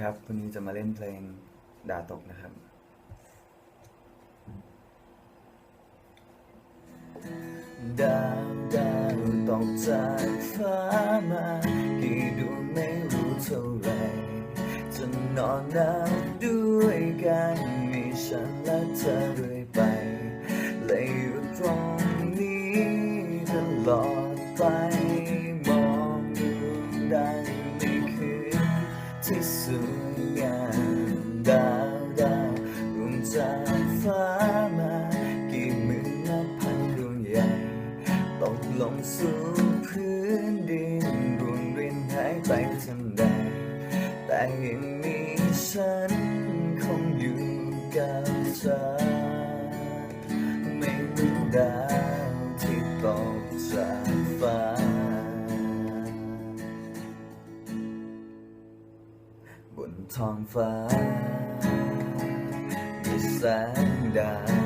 ครับวันนี้จะมาเล่นเพลงดาตกนะครับ ดาวดาวตกจากฟ้ามากี่ดวงไม่รู้เท่าไรจะนอนนับด้วยกันมีฉันและเธอเรื่อยไปและอยู่ตรงนี้ตลอดไป ที่สวยงามดาวดาวดวงจากฟ้ามากี่หมื่นนับพันดวงใหญ่ตกลงสู่พื้นดินรวงรินหายไปทันใด แต่ยังมีฉันคงอยู่กับเธอ นท้องฟ้ามีแสงดาว